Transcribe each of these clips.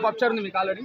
Of అప్చర్ ఉంది మీకు ఆల్రెడీ?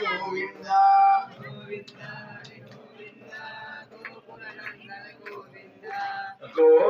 గోవింద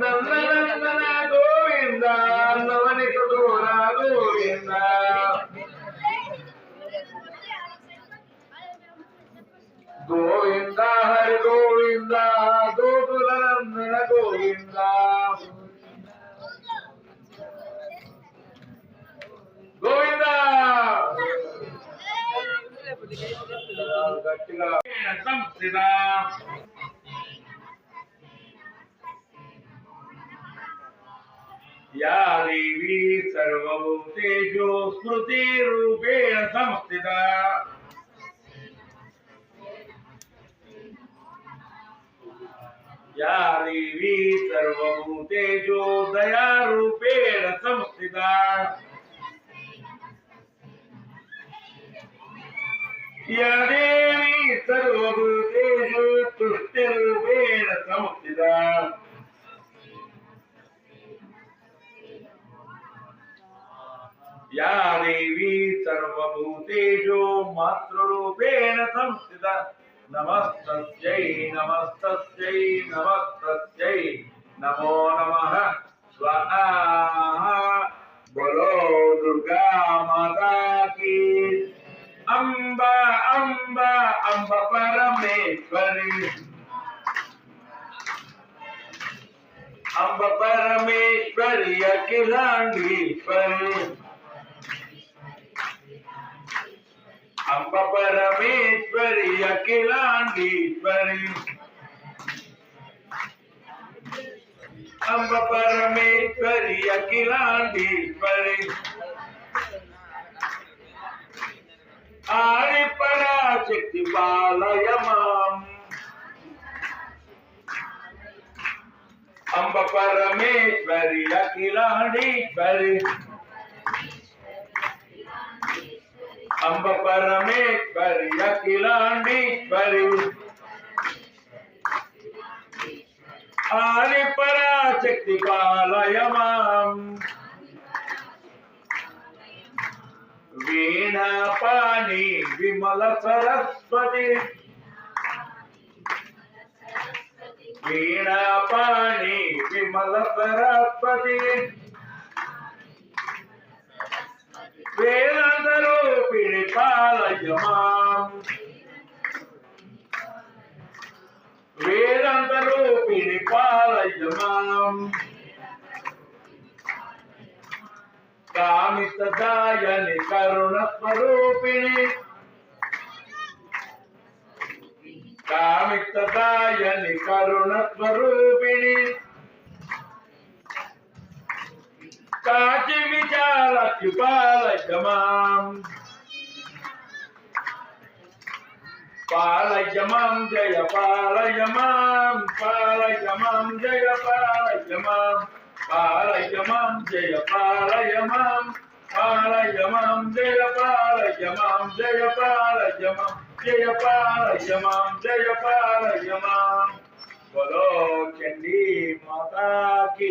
నందనందన గోవింద నవనిత దూర గోవింద. గోవింద హరి గోవింద గోకుల నందన గోవింద! గోవింద గట్టిగా. या देवी सर्वभूतेषु स्मृतिरूपेण संस्थिता। या देवी सर्वभूतेषु दयारूपेण संस्थिता। या देवी सर्वभूतेषु तुष्टिरूपेण संस्थिता। या देवी सर्वभूतेषु मातृरूपेण संस्थिता। नमस्तस्यै नमस्तस्यै नमस्तस्यै। नमो नमः। स्वाहा। बोलो, दुर्गा माता की। अम्बा अम्बा, अम्ब परमेश्वरी। अम्ब परमेश्वरी अखिलांडीश्वरी अम्ब परमेश्वरी अखिलांडीश्वरी अम्ब परमेश्वरी अखिलांडीश्वरी आदि पराशक्ति पालय माम् अम्ब परमेश्वरी अंब परमे बरी। अकिलांडी बरी आरि पराशक्ति वीणा पानी विमल सरस्वती। वीणा पानी विमल सरस्वती। వేదాంతరూపిణి పాలయమాం వేదాంతరూపిణి పాలయమాం కామితదాయని కరుణ స్వరూపిణి. కామితదాయని కరుణ స్వరూపిణి. కాచి విచార కృపాలయమాం పాలయమాం జయ పాలయమాం పాలయమాం జయ పాలయమాం పాలయమాం జయ పాలయమాం పాలయమాం జయ పాలయమాం జయ పాలయమాం జయ పాలయమాం జయ పాలయమాం బలో చండీ మాతా కీ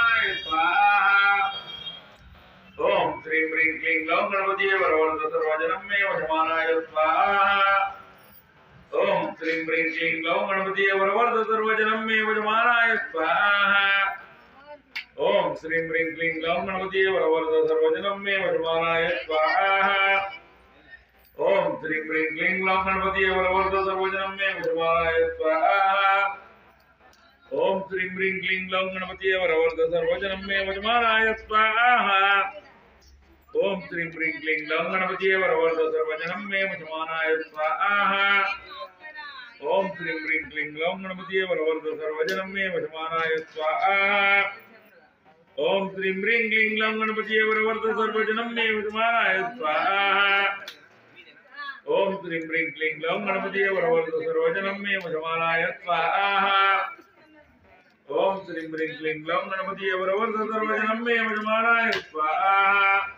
ओम गणपति वरवर्त सर्वजनम मे वशमानाय स्वाहा ओम श्रीं ह्रीं श्रीं क्लौं गणपति वरवर्त सर्वजनम मे वशमानाय स्वाहा। ओम श्रीं ह्रीं क्लीं क्लौं गणपति वरवर्त सर्वजनम मे वशमानाय स्वाहा। ओम श्रीं ह्रीं क्लीं क्लौं गणपति वरवर्त सर्वजनम मे वशमानाय स्वाहा। ओम श्रीं ह्रीं क्लीं क्लौं गणपति वरवर्त सर्वजनम मे वशमानाय स्वाहा। ॐ श्रीं ह्रीं क्लीं ग्लौं गणपतिये वरवर्ध सर्वजनं मे वजमानाय स्वाहा। ॐ श्रीं ह्रीं क्लीं ग्लौं गणपतिये वरवर्ध सर्वजनं मे वजमानाय स्वाहा। ॐ श्रीं ह्रीं क्लीं ग्लौं गणपतिये वरवर्ध सर्वजनं मे वजमानाय स्वाहा। ॐ श्रीं ह्रीं क्लीं ग्लौं गणपतिये वरवर्ध सर्वजनं मे वजमानाय स्वाहा। ॐ श्रीं ह्रीं क्लीं ग्लौं गणपतिये वरवर्ध सर्वजनं मे वजमानाय स्वाहा।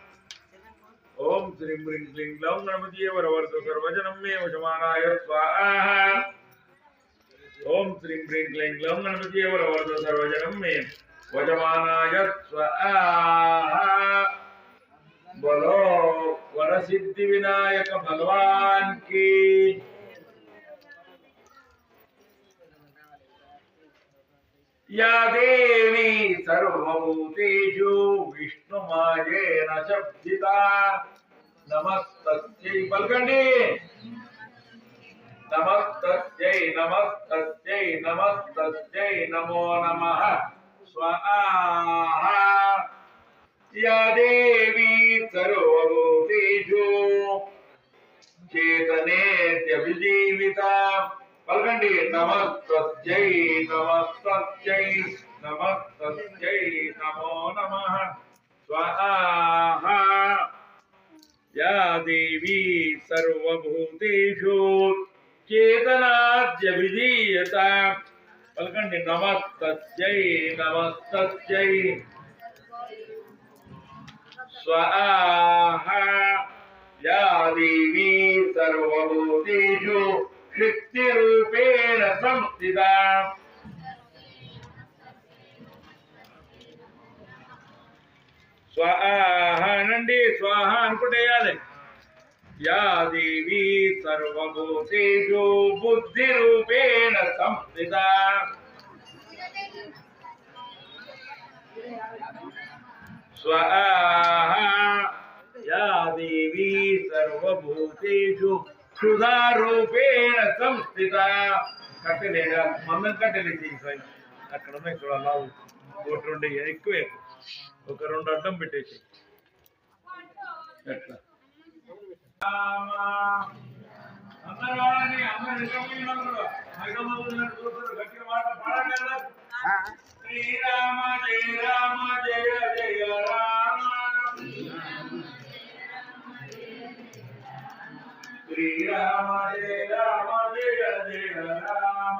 श्रीं ह्रीं क्लीं ग्लौं गणपतिये वरवर्ध सर्वजनं मे वशमानाय स्वाहा ॐ श्रीं ह्रीं क्लीं ग्लौं गणपतिये वरवर्ध सर्वजनं मे वजमानाय स्वाहा बोलो वरसिद्धि विनायक भगवान की। या देवी सर्वभूतेषु विष्णुमायेन शब्दिता। नमस्तस्यै बलगंडी नमस्तस्यै नमस्तस्यै नमस्तस्यै नमो नमः। स्वाहा। या देवी सर्वभूतेषु। चेतनेत्यभिजीविता बलगंडी नमस्तस्यै नमस्तस्यै नमस्तस्यै नमो नमः। स्वाहा। యా దేవీ సర్వభూతేషు చేతనాద్యభిజీయత పలకండి నమస్తస్యై నమస్తస్యై स्वाहा या देवी सर्वभूतेषु शक्तिरूपेण संस्थिता స్వాహ అనండి స్వాహ అనుకుంటే వేయాలి యాదేవి సర్వభూతేషు బుద్ధి రూపేణ సంస్థిత స్వాహ యా దేవి సర్వభూతేషు క్షుధారూపేణ సంస్థిత కట్టలేదా మందం కట్టలేదు అక్కడ ఉన్నాయి చూడాలి కోటి రెండు ఎక్కువ. ఒక రెండు అడ్డం పెట్టేసి. ఎట్లా? శ్రీరామ జయ రామ జయ జయ రామ. శ్రీరామ జయ రామ జయ జయ రామ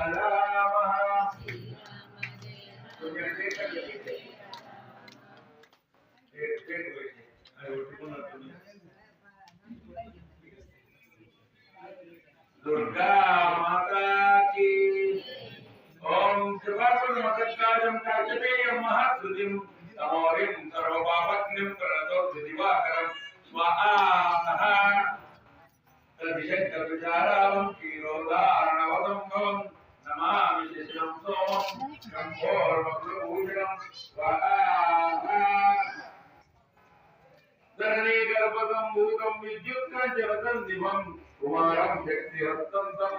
మహాధృతిం తమోరిం సర్వపాపజ్ఞం ప్రణతో దివాకరం స్వాహ విశక్తవిచారావం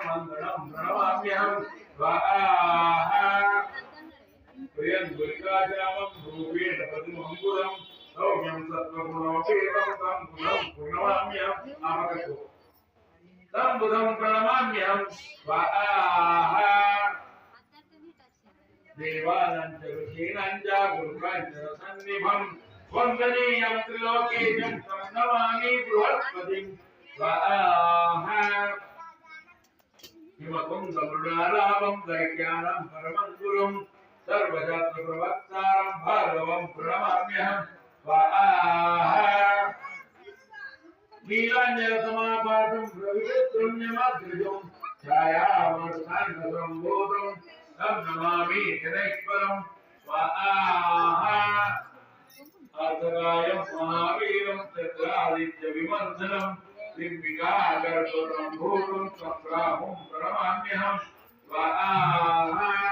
మందనం ప్రణమామ్యహం. స్వాహ ప్రియం దుర్గాజామం రూపేణ పద్మంగురం సౌమ్యం సత్వగుణోపేతం తం గుణం ప్రణమామ్యహం ఆమకకు తం బుధం ప్రణమామ్యం స్వాహ. దేవానం చ స్వాహా చ ఋషీణంచ చ సన్నిభం. వందనీయం త్రిలోకేశం ప్రణమామి బృహస్పతిం. స్వాహా. హిమకుందమృణారామం దైత్యానం పరమం గురుం सर्वजात्र प्रवक्तारं भार्गवं प्रणमाम्यहं स्वाहा नीलाञ्जनसमापातं प्रविपुण्यमाद्रिजं छायामर्शान्तसम्भूतं तं नमामि शनैश्वरं स्वाहा। अर्थकायं महावीरं चन्द्रादित्यविमर्दनं बिम्बिकागर्भसम्भूतं सप्राहुं प्रणमाम्यहं स्वाहा।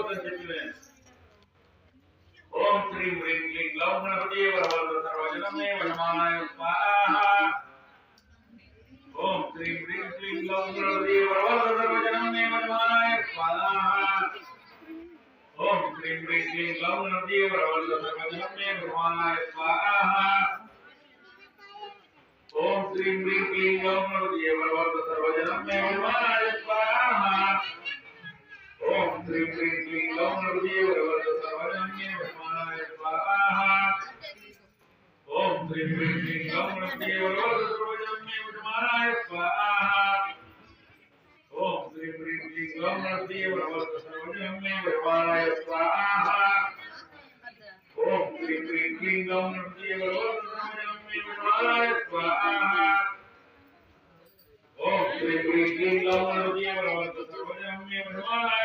ओम श्री ह्रीं क्लीं ग्लौं गणपतये वरवरद सर्वजनमेव नमानाय स्वाहा ओम श्री ह्रीं क्लीं ग्लौं गणपतये वरवरद सर्वजनमेव नमानाय स्वाहा ओम श्री ह्रीं क्लीं ग्लौं गणपतये वरवरद सर्वजनमेव नमानाय स्वाहा ओम श्री ह्रीं क्लीं ग्लौं गणपतये वरवरद सर्वजनमेव नमानाय क्लीं क्लीं क्लीं लौं नृत्ये वरवरद सर्वजन्ये विद्वानाय स्वाहा ॐ क्लीं क्लीं क्लीं लौं नृत्ये वरवरद सर्वजन्ये विद्वानाय स्वाहा ॐ क्लीं क्लीं क्लीं लौं नृत्ये वरवरद सर्वजन्ये विद्वानाय स्वाहा ॐ क्लीं क्लीं क्लीं लौं नृत्ये वरवरद सर्वजन्ये विद्वानाय स्वाहा ॐ क्लीं क्लीं क्लीं लौं नृत्ये वरवरद सर्वजन्ये विद्वानाय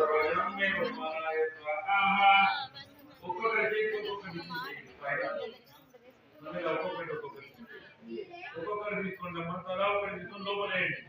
సర్వజనం మే మహిమాయ స్వాహా ఒక్కొక్కరి చేతికి ఒక్కొక్క దిక్కు చేయండి పైన నన్ను ఒక్కొక్కటి ఒక్కొక్కటి ఒక్కొక్కరు తీసుకోండి మన తలా ఒకటి తీసుకొని లోపలేయండి